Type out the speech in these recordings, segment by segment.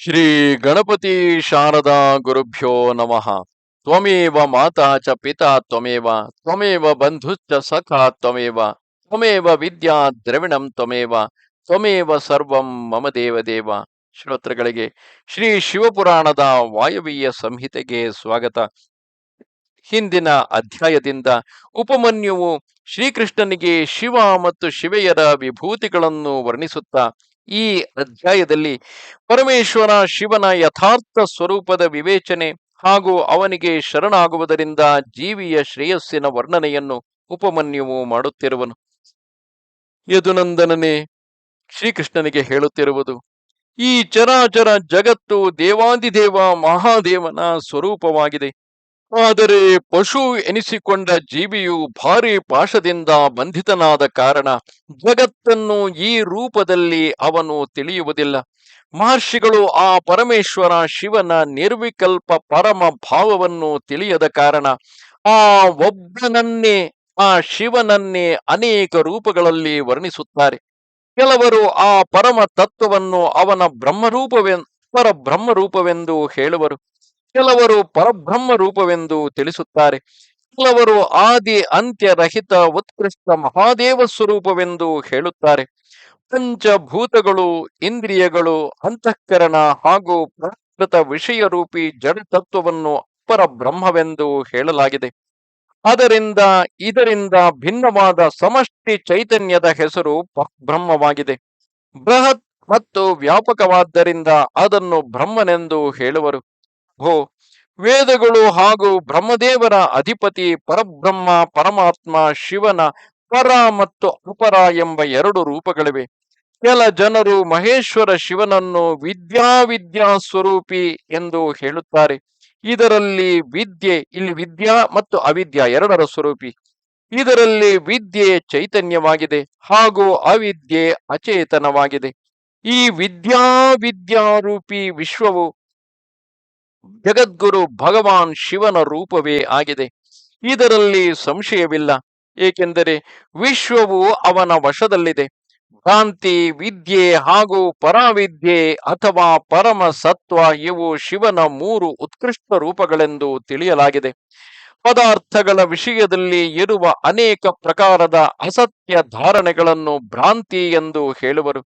ಶ್ರೀ ಗಣಪತಿ ಶಾರದಾ ಗುರುಭ್ಯೋ ನಮಃ. ತ್ವಮೇವ ಮಾತಾ ಚ ಪಿತಾ ತ್ವಮೇವ ತ್ವಮೇವ ಬಂಧುಶ್ಚ ಸಖಾ ತ್ವಮೇವ ತ್ವಮೇವ ವಿದ್ಯಾ ದ್ರವಿಣಂ ತ್ವಮೇವ ತ್ವಮೇವ ಸರ್ವಂ ಮಮ ದೇವ ದೇವ. ಶ್ರೋತೃಗಳಿಗೆ ಶ್ರೀ ಶಿವಪುರಾಣದ ವಾಯವೀಯ ಸಂಹಿತೆಗೆ ಸ್ವಾಗತ. ಹಿಂದಿನ ಅಧ್ಯಾಯದಿಂದ ಉಪಮನ್ಯುವು ಶ್ರೀಕೃಷ್ಣನಿಗೆ ಶಿವ ಮತ್ತು ಶಿವೆಯರ ವಿಭೂತಿಗಳನ್ನು ವರ್ಣಿಸುತ್ತಾ ಈ ಅಧ್ಯಾಯದಲ್ಲಿ ಪರಮೇಶ್ವರ ಶಿವನ ಯಥಾರ್ಥ ಸ್ವರೂಪದ ವಿವೇಚನೆ ಹಾಗೂ ಅವನಿಗೆ ಶರಣಾಗುವುದರಿಂದ ಜೀವಿಯ ಶ್ರೇಯಸ್ಸಿನ ವರ್ಣನೆಯನ್ನು ಉಪಮನ್ಯುವು ಮಾಡುತ್ತಿರುವನು. ಯದುನಂದನನೇ, ಶ್ರೀಕೃಷ್ಣನಿಗೆ ಹೇಳುತ್ತಿರುವುದು, ಈ ಚರಾಚರ ಜಗತ್ತು ದೇವಾದಿದೇವ ಮಹಾದೇವನ ಸ್ವರೂಪವಾಗಿದೆ. ಆದರೆ ಪಶು ಎನಿಸಿಕೊಂಡ ಜೀವಿಯು ಭಾರಿ ಪಾಶದಿಂದ ಬಂಧಿತನಾದ ಕಾರಣ ಜಗತ್ತನ್ನು ಈ ರೂಪದಲ್ಲಿ ಅವನು ತಿಳಿಯುವುದಿಲ್ಲ. ಮಹರ್ಷಿಗಳು ಆ ಪರಮೇಶ್ವರ ಶಿವನ ನಿರ್ವಿಕಲ್ಪ ಪರಮ ಭಾವವನ್ನು ತಿಳಿಯದ ಕಾರಣ ಆ ಒಬ್ಬನನ್ನೇ, ಆ ಶಿವನನ್ನೇ ಅನೇಕ ರೂಪಗಳಲ್ಲಿ ವರ್ಣಿಸುತ್ತಾರೆ. ಕೆಲವರು ಆ ಪರಮ ತತ್ವವನ್ನು ಅವನ ಬ್ರಹ್ಮರೂಪವೆ ಪರಬ್ರಹ್ಮರೂಪವೆಂದು ಹೇಳುವರು. ಕೆಲವರು ಪರಬ್ರಹ್ಮ ರೂಪವೆಂದು ತಿಳಿಸುತ್ತಾರೆ. ಕೆಲವರು ಆದಿ ಅಂತ್ಯರಹಿತ ಉತ್ಕೃಷ್ಟ ಮಹಾದೇವ ಸ್ವರೂಪವೆಂದು ಹೇಳುತ್ತಾರೆ. ಪಂಚಭೂತಗಳು, ಇಂದ್ರಿಯಗಳು, ಅಂತಃಕರಣ ಹಾಗೂ ಪ್ರಾಕೃತ ವಿಷಯ ರೂಪಿ ಜಡ ತತ್ವವನ್ನು ಅಪರ ಬ್ರಹ್ಮವೆಂದು ಹೇಳಲಾಗಿದೆ. ಅದರಿಂದ ಇದರಿಂದ ಭಿನ್ನವಾದ ಸಮಷ್ಟಿ ಚೈತನ್ಯದ ಹೆಸರು ಬ್ರಹ್ಮವಾಗಿದೆ ಬೃಹತ್ ಮತ್ತು ವ್ಯಾಪಕವಾದ್ದರಿಂದ ಅದನ್ನು ಬ್ರಹ್ಮನೆಂದು ಹೇಳುವರು. ಭೋ ವೇದಗಳು ಹಾಗೂ ಬ್ರಹ್ಮದೇವರ ಅಧಿಪತಿ ಪರಬ್ರಹ್ಮ, ಪರಮಾತ್ಮ, ಶಿವನ ಪರ ಮತ್ತು ಅಪರ ಎಂಬ ಎರಡು ರೂಪಗಳಿವೆ. ಕೆಲ ಜನರು ಮಹೇಶ್ವರ ಶಿವನನ್ನು ವಿದ್ಯಾವಿದ್ಯಾ ಸ್ವರೂಪಿ ಎಂದು ಹೇಳುತ್ತಾರೆ. ಇದರಲ್ಲಿ ವಿದ್ಯೆ, ಇಲ್ಲಿ ವಿದ್ಯಾ ಮತ್ತು ಅವಿದ್ಯಾ ಎರಡರ ಸ್ವರೂಪಿ. ಇದರಲ್ಲಿ ವಿದ್ಯೆ ಚೈತನ್ಯವಾಗಿದೆ ಹಾಗೂ ಅವಿದ್ಯೆ ಅಚೇತನವಾಗಿದೆ. ಈ ವಿದ್ಯಾವಿದ್ಯಾರೂಪಿ ವಿಶ್ವವು ಜಗದ್ಗುರು ಭಗವಾನ್ ಶಿವನ ರೂಪವೇ ಆಗಿದೆ. ಇದರಲ್ಲಿ ಸಂಶಯವಿಲ್ಲ. ಏಕೆಂದರೆ ವಿಶ್ವವು ಅವನ ವಶದಲ್ಲಿದೆ. ಭ್ರಾಂತಿ, ವಿದ್ಯೆ ಹಾಗೂ ಪರಾವಿದ್ಯೆ ಅಥವಾ ಪರಮ ಸತ್ವ ಇವು ಶಿವನ ಮೂರು ಉತ್ಕೃಷ್ಟ ರೂಪಗಳೆಂದು ತಿಳಿಯಲಾಗಿದೆ. ಪದಾರ್ಥಗಳ ವಿಷಯದಲ್ಲಿ ಇರುವ ಅನೇಕ ಪ್ರಕಾರದ ಅಸತ್ಯ ಧಾರಣೆಗಳನ್ನು ಭ್ರಾಂತಿ ಎಂದು ಹೇಳುವರು.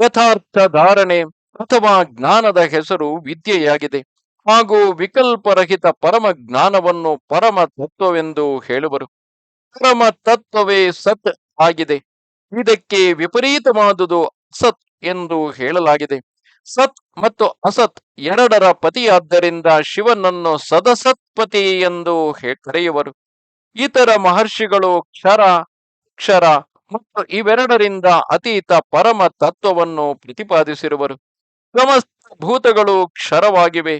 ಯಥಾರ್ಥ ಧಾರಣೆ ಅಥವಾ ಜ್ಞಾನದ ಹೆಸರು ವಿದ್ಯೆಯಾಗಿದೆ. ಹಾಗೂ ವಿಕಲ್ಪರಹಿತ ಪರಮ ಜ್ಞಾನವನ್ನು ಪರಮ ತತ್ವವೆಂದು ಹೇಳುವರು. ಪರಮ ತತ್ವವೇ ಸತ್ ಆಗಿದೆ. ಇದಕ್ಕೆ ವಿಪರೀತವಾದುದು ಅಸತ್ ಎಂದು ಹೇಳಲಾಗಿದೆ. ಸತ್ ಮತ್ತು ಅಸತ್ ಎರಡರ ಪತಿಯಾದ್ದರಿಂದ ಶಿವನನ್ನು ಸದಸತ್ಪತಿ ಎಂದು ಕರೆಯುವರು. ಇತರ ಮಹರ್ಷಿಗಳು ಕ್ಷರ ಕ್ಷರ ಮತ್ತು ಇವೆರಡರಿಂದ ಅತೀತ ಪರಮ ತತ್ವವನ್ನು ಪ್ರತಿಪಾದಿಸಿರುವರು. ಸಮಸ್ತ ಭೂತಗಳು ಕ್ಷರವಾಗಿವೆ.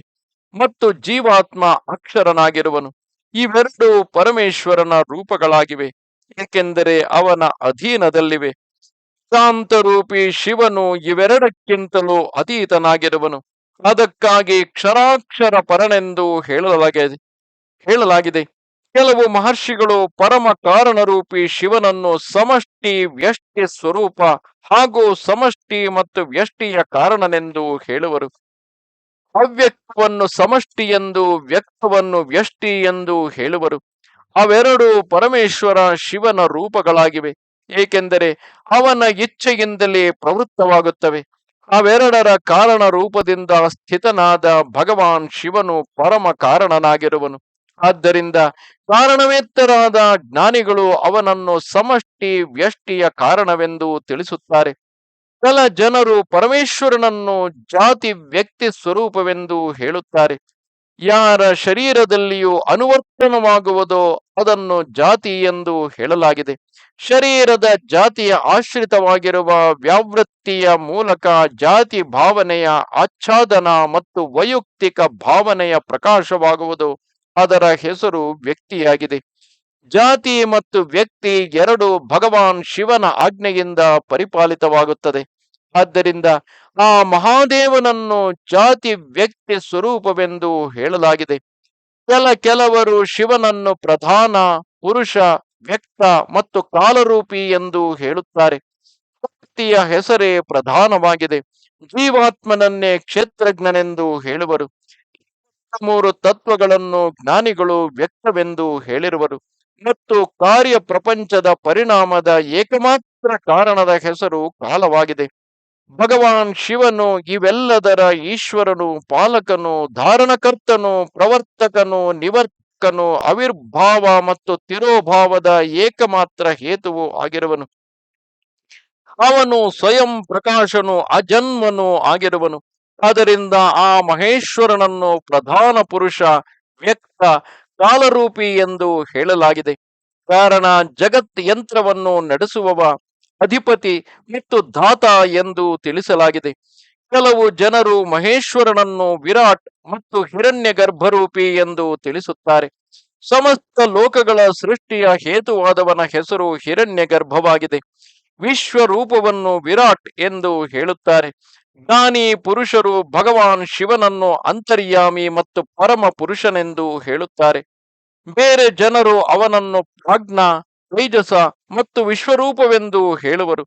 ಮತ್ತು ಜೀವಾತ್ಮ ಅಕ್ಷರನಾಗಿರುವನು. ಇವೆರಡು ಪರಮೇಶ್ವರನ ರೂಪಗಳಾಗಿವೆ, ಏಕೆಂದರೆ ಅವನ ಅಧೀನದಲ್ಲಿವೆ. ಶಾಂತರೂಪಿ ಶಿವನು ಇವೆರಡಕ್ಕಿಂತಲೂ ಅತೀತನಾಗಿರುವನು. ಅದಕ್ಕಾಗಿ ಕ್ಷರಾಕ್ಷರ ಪರನೆಂದು ಹೇಳಲಾಗಿದೆ ಹೇಳಲಾಗಿದೆ. ಕೆಲವು ಮಹರ್ಷಿಗಳು ಪರಮ ಕಾರಣರೂಪಿ ಶಿವನನ್ನು ಸಮಷ್ಟಿ ವ್ಯಷ್ಟಿ ಸ್ವರೂಪ ಹಾಗೂ ಸಮಷ್ಟಿ ಮತ್ತು ವ್ಯಷ್ಟಿಯ ಕಾರಣನೆಂದು ಹೇಳುವರು. ಅವ್ಯಕ್ತವನ್ನು ಸಮಷ್ಟಿ ಎಂದು, ವ್ಯಕ್ತವನ್ನು ವ್ಯಷ್ಟಿ ಎಂದು ಹೇಳುವರು. ಅವೆರಡು ಪರಮೇಶ್ವರ ಶಿವನ ರೂಪಗಳಾಗಿವೆ. ಏಕೆಂದರೆ ಅವನ ಇಚ್ಛೆಯಿಂದಲೇ ಪ್ರವೃತ್ತವಾಗುತ್ತವೆ. ಅವೆರಡರ ಕಾರಣ ರೂಪದಿಂದ ಸ್ಥಿತನಾದ ಭಗವಾನ್ ಶಿವನು ಪರಮ ಕಾರಣನಾಗಿರುವನು. ಆದ್ದರಿಂದ ಕಾರಣವೇತ್ತರಾದ ಜ್ಞಾನಿಗಳು ಅವನನ್ನು ಸಮಷ್ಟಿ ವ್ಯಷ್ಟಿಯ ಕಾರಣವೆಂದು ತಿಳಿಸುತ್ತಾರೆ. ಕೆಲ ಜನರು ಪರಮೇಶ್ವರನನ್ನು ಜಾತಿ ವ್ಯಕ್ತಿ ಸ್ವರೂಪವೆಂದು ಹೇಳುತ್ತಾರೆ. ಯಾರ ಶರೀರದಲ್ಲಿಯೂ ಅನುವರ್ತನವಾಗುವುದೋ ಅದನ್ನು ಜಾತಿ ಎಂದು ಹೇಳಲಾಗಿದೆ. ಶರೀರದ ಜಾತಿಯ ಆಶ್ರಿತವಾಗಿರುವ ವ್ಯಾವೃತ್ತಿಯ ಮೂಲಕ ಜಾತಿ ಭಾವನೆಯ ಆಚ್ಛಾದನ ಮತ್ತು ವೈಯಕ್ತಿಕ ಭಾವನೆಯ ಪ್ರಕಾಶವಾಗುವುದು ಅದರ ಹೆಸರು ವ್ಯಕ್ತಿಯಾಗಿದೆ. ಜಾತಿ ಮತ್ತು ವ್ಯಕ್ತಿ ಎರಡು ಭಗವಾನ್ ಶಿವನ ಆಜ್ಞೆಯಿಂದ ಪರಿಪಾಲಿತವಾಗುತ್ತದೆ. ಆದ್ದರಿಂದ ಆ ಮಹಾದೇವನನ್ನು ಜಾತಿ ವ್ಯಕ್ತಿ ಸ್ವರೂಪವೆಂದು ಹೇಳಲಾಗಿದೆ. ಕೆಲ ಕೆಲವರು ಶಿವನನ್ನು ಪ್ರಧಾನ, ಪುರುಷ, ವ್ಯಕ್ತ ಮತ್ತು ಕಾಲರೂಪಿ ಎಂದು ಹೇಳುತ್ತಾರೆ. ವ್ಯಕ್ತಿಯ ಹೆಸರೇ ಪ್ರಧಾನವಾಗಿದೆ. ಜೀವಾತ್ಮನನ್ನೇ ಕ್ಷೇತ್ರಜ್ಞನೆಂದು ಹೇಳುವರು. ಮೂರು ತತ್ವಗಳನ್ನು ಜ್ಞಾನಿಗಳು ವ್ಯಕ್ತವೆಂದು ಹೇಳಿರುವರು. ಮತ್ತು ಕಾರ್ಯ ಪ್ರಪಂಚದ ಪರಿಣಾಮದ ಏಕಮಾತ್ರ ಕಾರಣದ ಹೆಸರು ಕಾಲವಾಗಿದೆ. ಭಗವಾನ್ ಶಿವನು ಇವೆಲ್ಲದರ ಈಶ್ವರನು, ಪಾಲಕನು, ಧಾರಣಕರ್ತನು, ಪ್ರವರ್ತಕನು, ನಿವರ್ತಕನು, ಅವಿರ್ಭಾವ ಮತ್ತು ತಿರೋಭಾವದ ಏಕಮಾತ್ರ ಹೇತುವು ಆಗಿರುವನು. ಅವನು ಸ್ವಯಂ ಪ್ರಕಾಶನು, ಅಜನ್ಮನು ಆಗಿರುವನು. ಆದ್ದರಿಂದ ಆ ಮಹೇಶ್ವರನನ್ನು ಪ್ರಧಾನ ಪುರುಷ, ವ್ಯಕ್ತ, ಕಾಲರೂಪಿ ಎಂದು ಹೇಳಲಾಗಿದೆ. ಕಾರಣ ಜಗತ್ ಯಂತ್ರವನ್ನು ನಡೆಸುವವ ಅಧಿಪತಿ ಮತ್ತು ದಾತ ಎಂದು ತಿಳಿಸಲಾಗಿದೆ. ಕೆಲವು ಜನರು ಮಹೇಶ್ವರನನ್ನು ವಿರಾಟ್ ಮತ್ತು ಹಿರಣ್ಯ ಗರ್ಭರೂಪಿ ಎಂದು ತಿಳಿಸುತ್ತಾರೆ. ಸಮಸ್ತ ಲೋಕಗಳ ಸೃಷ್ಟಿಯ ಹೇತುವಾದವನ ಹೆಸರು ಹಿರಣ್ಯ ಗರ್ಭವಾಗಿದೆ. ವಿಶ್ವರೂಪವನ್ನು ವಿರಾಟ್ ಎಂದು ಹೇಳುತ್ತಾರೆ. ಜ್ಞಾನಿ ಪುರುಷರು ಭಗವಾನ್ ಶಿವನನ್ನು ಅಂತರ್ಯಾಮಿ ಮತ್ತು ಪರಮ ಪುರುಷನೆಂದು ಹೇಳುತ್ತಾರೆ. ಬೇರೆ ಜನರು ಅವನನ್ನು ಪ್ರಾಜ್ಞ ತೈಜಸ ಮತ್ತು ವಿಶ್ವರೂಪವೆಂದು ಹೇಳುವರು.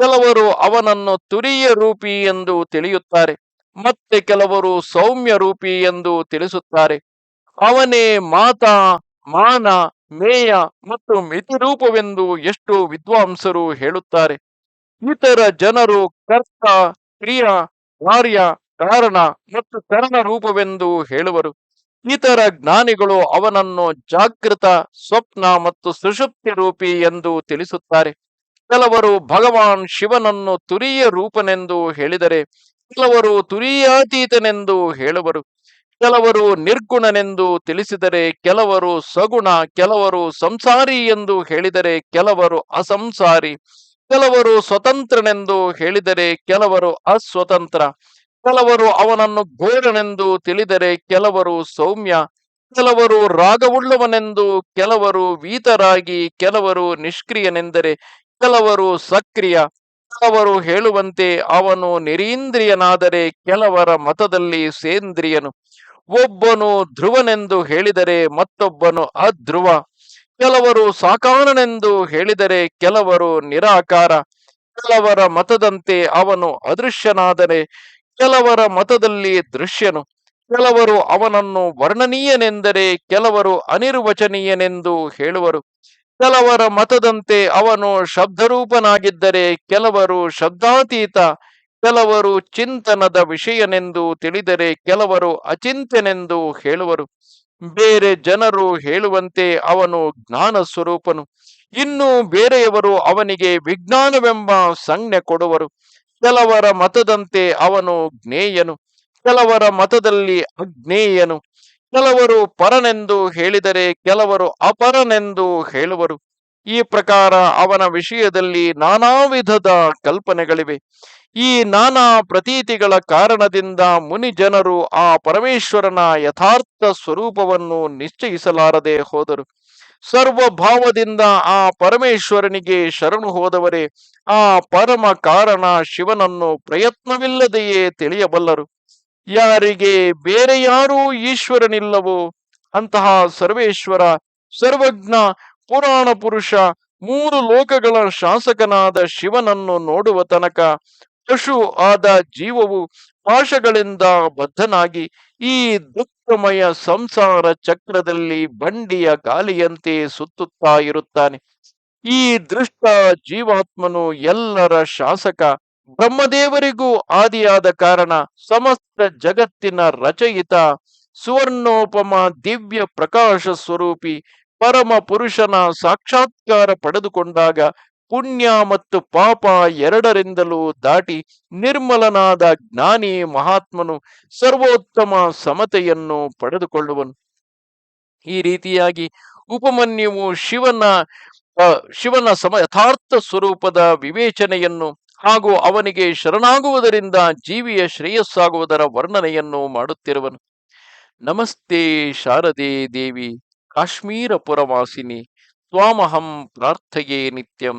ಕೆಲವರು ಅವನನ್ನು ತುರಿಯ ರೂಪಿ ಎಂದು ತಿಳಿಯುತ್ತಾರೆ, ಮತ್ತೆ ಕೆಲವರು ಸೌಮ್ಯ ರೂಪಿ ಎಂದು ತಿಳಿಸುತ್ತಾರೆ. ಅವನೇ ಮಾತಾ, ಮಾನ, ಮೇಯ ಮತ್ತು ಮಿತಿರೂಪವೆಂದು ಎಷ್ಟು ವಿದ್ವಾಂಸರು ಹೇಳುತ್ತಾರೆ. ಇತರ ಜನರು ಕರ್ತ ಕ್ರಿಯ ಕಾರ್ಯ ಕಾರಣ ಮತ್ತು ಕರಣ ರೂಪವೆಂದು ಹೇಳುವರು. ಇತರ ಜ್ಞಾನಿಗಳು ಅವನನ್ನು ಜಾಗೃತ, ಸ್ವಪ್ನ ಮತ್ತು ಸುಷುಪ್ತಿ ರೂಪಿ ಎಂದು ತಿಳಿಸುತ್ತಾರೆ. ಕೆಲವರು ಭಗವಾನ್ ಶಿವನನ್ನು ತುರಿಯ ರೂಪನೆಂದು ಹೇಳಿದರೆ, ಕೆಲವರು ತುರಿಯಾತೀತನೆಂದು ಹೇಳುವರು, ಕೆಲವರು ನಿರ್ಗುಣನೆಂದು ತಿಳಿಸಿದರೆ, ಕೆಲವರು ಸಗುಣ, ಕೆಲವರು ಸಂಸಾರಿ ಎಂದು ಹೇಳಿದರೆ, ಕೆಲವರು ಅಸಂಸಾರಿ, ಕೆಲವರು ಸ್ವತಂತ್ರನೆಂದು ಹೇಳಿದರೆ, ಕೆಲವರು ಅಸ್ವತಂತ್ರ. ಕೆಲವರು ಅವನನ್ನು ಘೋರನೆಂದು ತಿಳಿದರೆ ಕೆಲವರು ಸೌಮ್ಯ, ಕೆಲವರು ರಾಗವುಳ್ಳವನೆಂದು, ಕೆಲವರು ವೀತರಾಗಿ, ಕೆಲವರು ನಿಷ್ಕ್ರಿಯನೆಂದರೆ ಕೆಲವರು ಸಕ್ರಿಯ. ಕೆಲವರು ಹೇಳುವಂತೆ ಅವನು ನಿರೀಂದ್ರಿಯನಾದರೆ ಕೆಲವರ ಮತದಲ್ಲಿ ಸೇಂದ್ರಿಯನು. ಒಬ್ಬನು ಧ್ರುವನೆಂದು ಹೇಳಿದರೆ ಮತ್ತೊಬ್ಬನು ಅಧ್ರುವ. ಕೆಲವರು ಸಾಕಾರನೆಂದು ಹೇಳಿದರೆ ಕೆಲವರು ನಿರಾಕಾರ. ಕೆಲವರ ಮತದಂತೆ ಅವನು ಅದೃಶ್ಯನಾದರೆ ಕೆಲವರ ಮತದಲ್ಲಿ ದೃಶ್ಯನು, ಕೆಲವರು ಅವನನ್ನು ವರ್ಣನೀಯನೆಂದರೆ ಕೆಲವರು ಅನಿರ್ವಚನೀಯನೆಂದು ಹೇಳುವರು. ಕೆಲವರ ಮತದಂತೆ ಅವನು ಶಬ್ದರೂಪನಾಗಿದ್ದರೆ ಕೆಲವರು ಶಬ್ದಾತೀತ, ಕೆಲವರು ಚಿಂತನದ ವಿಷಯನೆಂದು ತಿಳಿದರೆ ಕೆಲವರು ಅಚಿಂತ್ಯನೆಂದು ಹೇಳುವರು. ಬೇರೆ ಜನರು ಹೇಳುವಂತೆ ಅವನು ಜ್ಞಾನ ಸ್ವರೂಪನು ಇನ್ನು ಬೇರೆಯವರು ಅವನಿಗೆ ವಿಜ್ಞಾನವೆಂಬ ಸಂಜ್ಞೆ ಕೊಡುವರು. ಕೆಲವರ ಮತದಂತೆ ಅವನು ಜ್ಞೇಯನು, ಕೆಲವರ ಮತದಲ್ಲಿ ಅಜ್ಞೇಯನು. ಕೆಲವರು ಪರನೆಂದು ಹೇಳಿದರೆ ಕೆಲವರು ಅಪರನೆಂದು ಹೇಳುವರು. ಈ ಪ್ರಕಾರ ಅವನ ವಿಷಯದಲ್ಲಿ ನಾನಾ ವಿಧದ ಕಲ್ಪನೆಗಳಿವೆ. ಈ ನಾನಾ ಪ್ರತೀತಿಗಳ ಕಾರಣದಿಂದ ಮುನಿ ಜನರು ಆ ಪರಮೇಶ್ವರನ ಯಥಾರ್ಥ ಸ್ವರೂಪವನ್ನು ನಿಶ್ಚಯಿಸಲಾರದೆ ಹೋದರು. ಸರ್ವಭಾವದಿಂದ ಆ ಪರಮೇಶ್ವರನಿಗೆ ಶರಣು ಹೋದವರೇ, ಆ ಪರಮ ಕಾರಣ ಶಿವನನ್ನು ಪ್ರಯತ್ನವಿಲ್ಲದೆಯೇ ತಿಳಿಯಬಲ್ಲರು. ಯಾರಿಗೆ ಬೇರೆ ಯಾರೂ ಈಶ್ವರನಿಲ್ಲವೋ, ಅಂತಹ ಸರ್ವೇಶ್ವರ, ಸರ್ವಜ್ಞ, ಪುರಾಣ ಪುರುಷ, ಮೂರು ಲೋಕಗಳ ಶಾಸಕನಾದ ಶಿವನನ್ನು ನೋಡುವ ತನಕ ಪಶು ಆದ ಜೀವವು ಪಾಶಗಳಿಂದ ಬದ್ಧನಾಗಿ ಈ ದುಃಖಮಯ ಸಂಸಾರ ಚಕ್ರದಲ್ಲಿ ಬಂಡಿಯ ಗಾಲಿಯಂತೆ ಸುತ್ತುತ್ತಾ ಇರುತ್ತಾನೆ. ಈ ದೃಷ್ಟ ಜೀವಾತ್ಮನು ಎಲ್ಲರ ಶಾಸಕ, ಬ್ರಹ್ಮದೇವರಿಗೂ ಆದಿಯಾದ ಕಾರಣ ಸಮಸ್ತ ಜಗತ್ತಿನ ರಚಯಿತ, ಸುವರ್ಣೋಪಮ ದಿವ್ಯ ಪ್ರಕಾಶ ಸ್ವರೂಪಿ ಪರಮ ಪುರುಷನ ಸಾಕ್ಷಾತ್ಕಾರ ಪಡೆದುಕೊಂಡಾಗ ಪುಣ್ಯ ಮತ್ತು ಪಾಪ ಎರಡರಿಂದಲೂ ದಾಟಿ ನಿರ್ಮಲನಾದ ಜ್ಞಾನಿ ಮಹಾತ್ಮನು ಸರ್ವೋತ್ತಮ ಸಮತೆಯನ್ನು ಪಡೆದುಕೊಳ್ಳುವನು. ಈ ರೀತಿಯಾಗಿ ಉಪಮನ್ಯುವು ಶಿವನ ಶಿವನ ಸಮ, ಯಥಾರ್ಥ ಸ್ವರೂಪದ ವಿವೇಚನೆಯನ್ನು ಹಾಗೂ ಅವನಿಗೆ ಶರಣಾಗುವುದರಿಂದ ಜೀವಿಯ ಶ್ರೇಯಸ್ಸಾಗುವುದರ ವರ್ಣನೆಯನ್ನು ಮಾಡುತ್ತಿರುವನು. ನಮಸ್ತೆ ಶಾರದೆ ದೇವಿ, ಕಾಶ್ಮೀರ ಪುರವಾಸಿನಿ, ತ್ವಾಮಹಂ ಪ್ರಾರ್ಥೆಯೇ ನಿತ್ಯಂ.